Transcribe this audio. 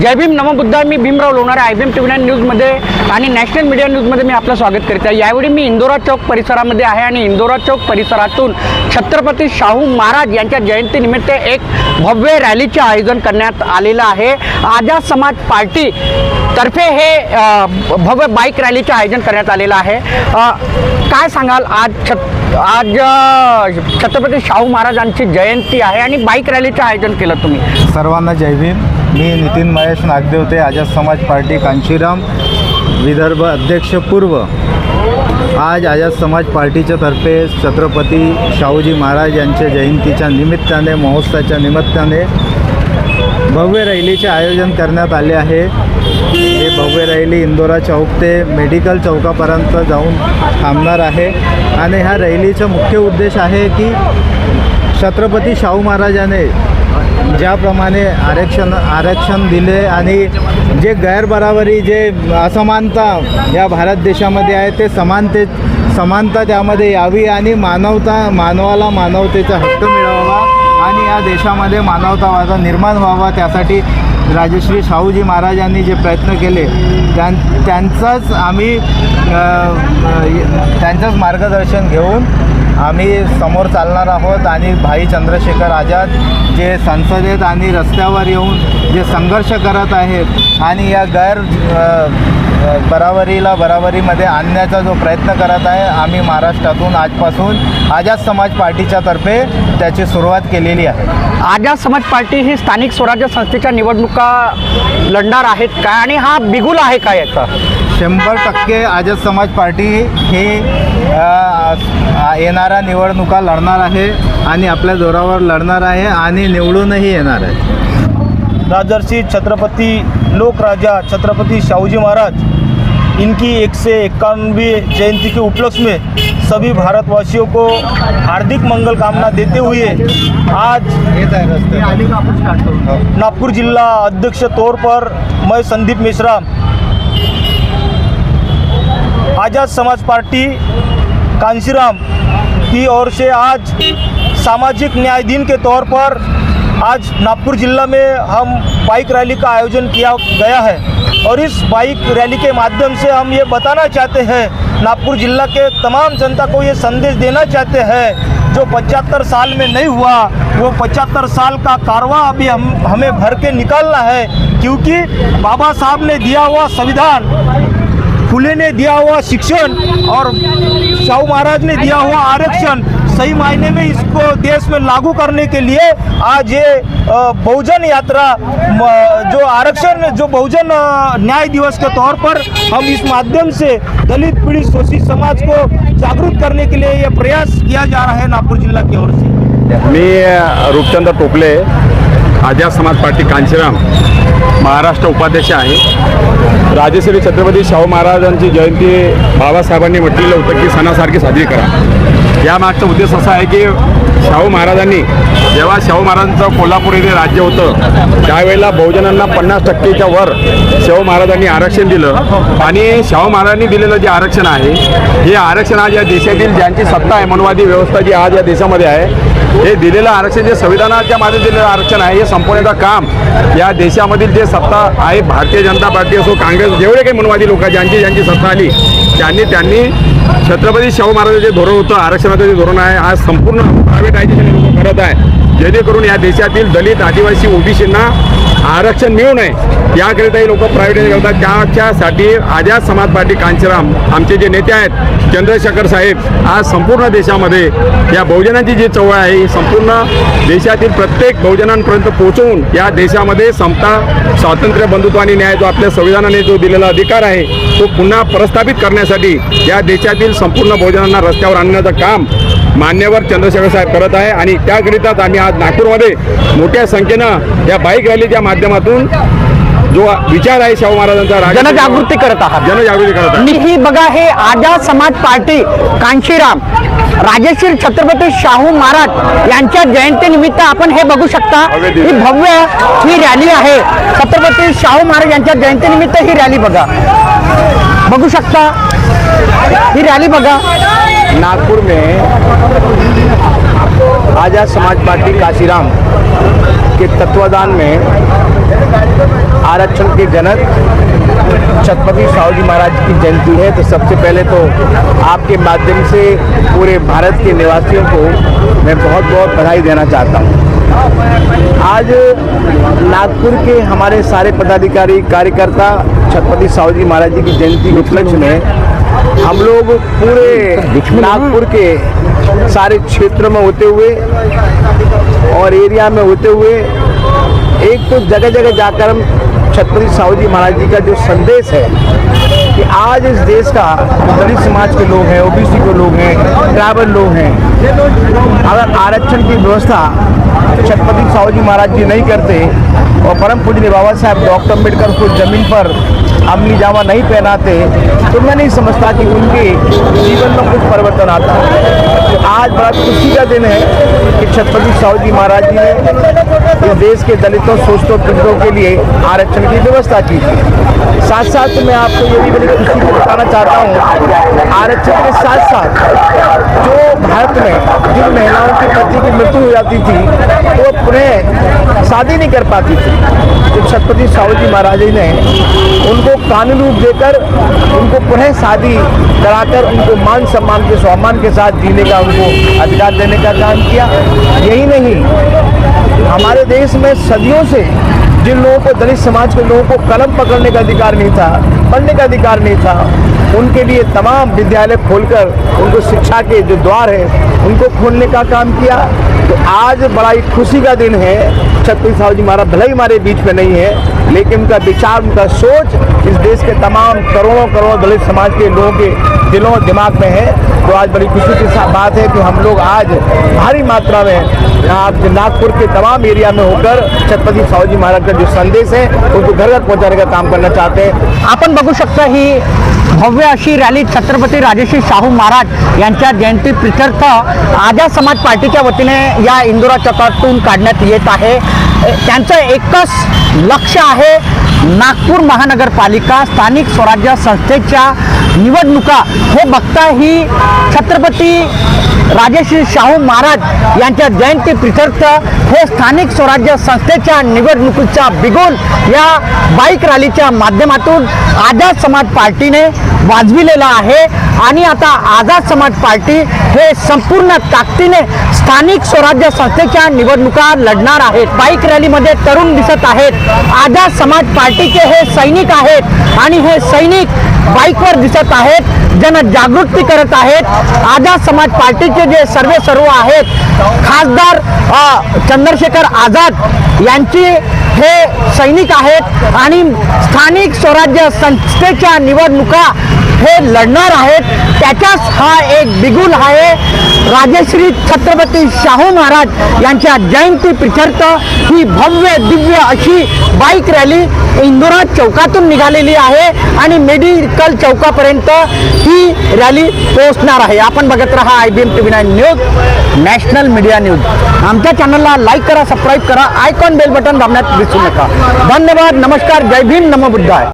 जय भीम नमबुद्धा मी Bhimrao Lonare I Bhim T V nine न्यूजमध्ये आणि नॅशनल मीडिया न्यूजमध्ये मी आपलं स्वागत करत आहे. यावेळी मी इंदोरा चौक परिसरामध्ये आहे आणि इंदोरा चौक परिसरातून छत्रपती शाहू महाराज यांच्या जयंतीनिमित्त एक भव्य रॅलीचे आयोजन करण्यात आलेलं आहे. आझाद समाज पार्टी तर्फे हे भव्य बाईक रॅलीचे आयोजन करण्यात आलेलं आहे. काय सांगाल आज छत आज छत्रपती शाहू महाराजांची जयंती आहे आणि बाईक रॅलीचं आयोजन केलं तुम्ही. सर्वांना जय भीम. मी नितीन महेश नागदेवते आझाद समाज पार्टी कांशीराम विदर्भ अध्यक्ष पूर्व. आज आझाद समाज पार्टीच्या तर्फे छत्रपती शाहूजी महाराज यांच्या जयंतीच्या निमित्ताने महोत्सवाच्या निमित्ताने भव्य रॅलीचे आयोजन करण्यात आले आहे. हे भव्य रॅली इंदोरा चौक ते मेडिकल चौकापर्यंत जाऊन थांबणार आहे. आणि ह्या रॅलीचा मुख्य उद्देश आहे की छत्रपती शाहू महाराजाने ज्याप्रमाणे आरक्षण आरक्षण दिले आणि जे गैरबराबरी जे असमानता या भारत देशामध्ये आहे ते समानते समानता त्यामध्ये यावी आणि मानवता मानवाला मानवतेचा हक्क मिळावा. आणि या देशामध्ये मानवतावादा निर्माण व्हावा त्यासाठी राजश्री शाहूजी महाराजांनी जे प्रयत्न केले त्यां त्यांचंच आम्ही त्यांचंच मार्गदर्शन घेऊन आम्ही समोर चालणार आहोत आणि भाई चंद्रशेखर आझाद जे संसदेत आणि रस्त्यावर येऊन जे संघर्ष करत आहेत आणि या गैर बराबरीला बराबरीमध्ये आणण्याचा जो प्रयत्न करत आहे आम्ही महाराष्ट्रातून आजपासून आझाद समाज पार्टीच्या तर्फे त्याची सुरुवात केलेली आहे. आझाद समाज पार्टी ही स्थानिक स्वराज्य संस्थेच्या निवडणुका लढणार आहेत का आणि हा बिगुल आहे का याचा? शंभर टक्के आझाद समाज पार्टी ही येणाऱ्या निवडणुका लढणार आहे आणि आपल्या जोरावर लढणार आहे आणि निवडूनही येणार आहे. राजर्षि छत्रपति लोक राजा छत्रपति शाहूजी महाराज, इनकी एक से इक्यानवे जयंती के उपलक्ष्य में सभी भारतवासियों को हार्दिक मंगल कामना देते हुए आज नागपुर जिला अध्यक्ष तौर पर मैं संदीप मिश्रा, आज़ाद समाज पार्टी कांशीराम की ओर से आज सामाजिक न्याय दिन के तौर पर आज नागपुर जिला में हम बाइक रैली का आयोजन किया गया है और इस बाइक रैली के माध्यम से हम ये बताना चाहते हैं, नागपुर जिला के तमाम जनता को ये संदेश देना चाहते हैं, जो पचहत्तर साल में नहीं हुआ, वो पचहत्तर साल का कारवा अभी हम, हमें भर के निकालना है, क्योंकि बाबा साहब ने दिया हुआ संविधान फुले ने दिया हुआ शिक्षण और शाहू महाराज ने दिया हुआ आरक्षण सही मायने में इसको देश में लागू करने के लिए आज ये बहुजन यात्रा जो आरक्षण, जो बहुजन न्याय दिवस के तौर पर हम इस माध्यम से दलित पीड़ित शोषित समाज को जागरूक करने के लिए ये प्रयास किया जा रहा है नागपुर जिला की ओर से। मी रूपचंद्र टोपले आझाद समाज पार्टी कांचीराम महाराष्ट्र उपाध्यक्ष आहे. राजेश्री छत्रपती शाहू महाराजांची जयंती बाबासाहेबांनी म्हटलेलं होतं की सणासारखी साजरी करा. यामागचा उद्देश असा आहे की शाहू महाराजांनी जेव्हा शाहू महाराजांचं कोल्हापूर येथे राज्य होतं त्यावेळेला बहुजनांना पन्नास टक्केच्या वर शाहू महाराजांनी आरक्षण दिलं. आणि शाहू महाराजांनी दिलेलं जे आरक्षण आहे हे आरक्षण आज या देशातील ज्यांची सत्ता आहे मनवादी व्यवस्था जी आज या देशामध्ये आहे हे दिलेलं आरक्षण जे संविधानाच्या मागे दिलेलं आरक्षण आहे हे संपवण्याचं काम या देशामधील जे सत्ता आहे भारतीय जनता पार्टी असो काँग्रेस जेवढे काही मनवादी लोक आहे ज्यांची ज्यांची सत्ता आली त्यांनी त्यांनी छत्रपती शाहू महाराजांचे धोरण होतं आरक्षणाचं जे धोरण आहे आज संपूर्ण प्रायव्हेटायझेशन लोक करत आहे. जेणेकरून या देशातील दलित आदिवासी ओबीसींना आरक्षण मिळू नये याकरिताही लोक प्रायव्हेटाईज करतात त्याच्यासाठी आझाद समाज पार्टी कांचीराम आमचे जे नेते आहेत चंद्रशेखर साहेब आज संपूर्ण देशामध्ये या बहुजनांची जी चवळ आहे ही संपूर्ण देशातील प्रत्येक बहुजनांपर्यंत पोहोचवून या देशामध्ये समता स्वातंत्र्य बंधुत्व आणि न्याय जो आपल्या संविधानाने जो दिलेला अधिकार आहे तो पुन्हा प्रस्थापित करण्यासाठी या देशातील संपूर्ण बहुजनांना रस्त्यावर आणण्याचं काम मान्यवर चंद्रशेखर साहेब करत आहे. आणि त्याकरिताच आम्ही आज नागपूरमध्ये मोठ्या संख्येनं या बाईक रॅलीच्या माध्यमातून जो विचार आहे शाहू महाराजांचा राजा- जनजागृती करत आहात. जनजागृती करत आहे आणि ही बघा हे आझाद समाज पार्टी कांशीराम राजश्री छत्रपती शाहू महाराज यांच्या जयंतीनिमित्त आपण हे बघू शकता. ही भव्य ही रॅली आहे. छत्रपती शाहू महाराज यांच्या जयंतीनिमित्त ही रॅली बघा. बघू शकता? ही रॅली बघा. नागपुर में आज़ाद समाज पार्टी काशीराम के तत्वाधान में आरक्षण के जनक छत्रपति साहू जी महाराज की जयंती है। तो सबसे पहले तो आपके माध्यम से पूरे भारत के निवासियों को मैं बहुत बहुत बधाई देना चाहता हूँ। आज नागपुर के हमारे सारे पदाधिकारी, कार्यकर्ता, छत्रपति साहू जी महाराज जी की जयंती उपलक्ष्य में हम लोग पूरे नागपुर के सारे क्षेत्र में होते हुए और एरिया में होते हुए एक तो जगह जगह जाकर हम छत्रपति साहू जी महाराज जी का जो संदेश है कि आज इस देश का दलित समाज के लोग हैं ओबीसी के लोग हैं ट्राइबल लोग हैं। अगर आरक्षण की व्यवस्था छत्रपति साहू जी महाराज जी नहीं करते और परम पूजनीय बाबा साहब डॉक्टर अंबेडकर को ज़मीन पर अमली जामा नहीं पहनाते तो मैं नहीं समझता कि उनके जीवन में कुछ परिवर्तन आता तो आज बड़ा खुशी का दिन है कि छत्रपति साहू जी महाराज जी ने इस देश के दलितों शोषितों पीड़ितों के लिए आरक्षण की व्यवस्था की थी। साथ साथ में आपको ये भी बड़ी खुशी बताना चाहता हूँ, आरक्षण के साथ साथ जो भारत में जिन महिलाओं के पति की मृत्यु हो जाती थी, वो पुनः शादी नहीं कर पाती थी। तो छत्रपति साहू जी महाराज जी ने उनको कानून रूप देकर उनको पुनः शादी कराकर उनको मान सम्मान के स्वामान के साथ जीने का उनको अधिकार देने का काम किया। यही नहीं, हमारे देश में सदियों से जिन लोगों को दलित समाज के लोगों को कलम पकड़ने का अधिकार नहीं था पढ़ने का अधिकार नहीं था, उनके लिए तमाम विद्यालय खोलकर उनको शिक्षा के जो द्वार है, उनको खोलने का काम किया। तो आज बड़ा ही खुशी का दिन है। छत्रपति साहू जी महाराज भले ही हमारे बीच में नहीं है, लेकिन उनका विचार, उनका सोच इस देश के तमाम करोड़ों करोड़ों दलित समाज के लोगों के दिलों और दिमाग में है तो आज बड़ी खुशी की बात है कि हम लोग आज भारी मात्रा में यहाँ नागपुर के तमाम एरिया में होकर छत्रपति साहू जी महाराज का जो संदेश है उनको घर घर पहुँचाने का काम करना चाहते हैं। आपण बघू शकता ही भव्य अशी रॅली छत्रपती राजश्री शाहू महाराज जयंती प्रित्यर्थ आझाद समाज पार्टीच्या वतीने या इंदोरा चौकातून काढण्यात येत आहे. ए, त्यांचं एकच लक्ष आहे नागपूर महानगरपालिका स्थानिक स्वराज्य संस्थेच्या निवडणुका हो हे बघता ही छत्रपती राजेश्री शाहू महाराज यांच्या जयंती प्रित्यर्थ हे स्थानिक स्वराज्य संस्थेच्या निवडणुकीचा बिगुल या बाईक रॅलीच्या माध्यमातून आझाद समाज पार्टीने वाजविलेला आहे. आणि आता आझाद समाज पार्टी हे संपूर्ण ताकदीने स्थानिक स्वराज्य संस्थेच्या निवडणुका लढणार आहेत. बाईक रॅलीमध्ये तरुण दिसत आहेत. आझाद समाज पार्टीचे हे सैनिक आहेत. आणि हे सैनिक बाईकवर दिसत आहेत जनजागृती करत आहेत. आझाद समाज पार्टीचे जे सर्वे सर्व आहेत खासदार चंद्रशेखर आझाद यांची हे सैनिक आहेत आणि स्थानिक स्वराज्य संस्थेच्या निवडणुका हे लढणार आहेत. त्याच्याच हा एक बिगुल आहे. राजश्री छत्रपती शाहू महाराज यांच्या जयंती प्रित्यर्थ ही भव्य दिव्य अशी बाईक रॅली इंदोरा चौकातून निघालेली आहे आणि मेडिकल चौकापर्यंत ही रॅली पोहोचणार आहे. आपण बघत राहा I B M T V nine news national media news. आमच्या चॅनलला लाईक करा सबस्क्राईब करा आयकॉन बेल बटन दाबण्यात विसरू नका. धन्यवाद नमस्कार जय भीम नमो बुद्धाय.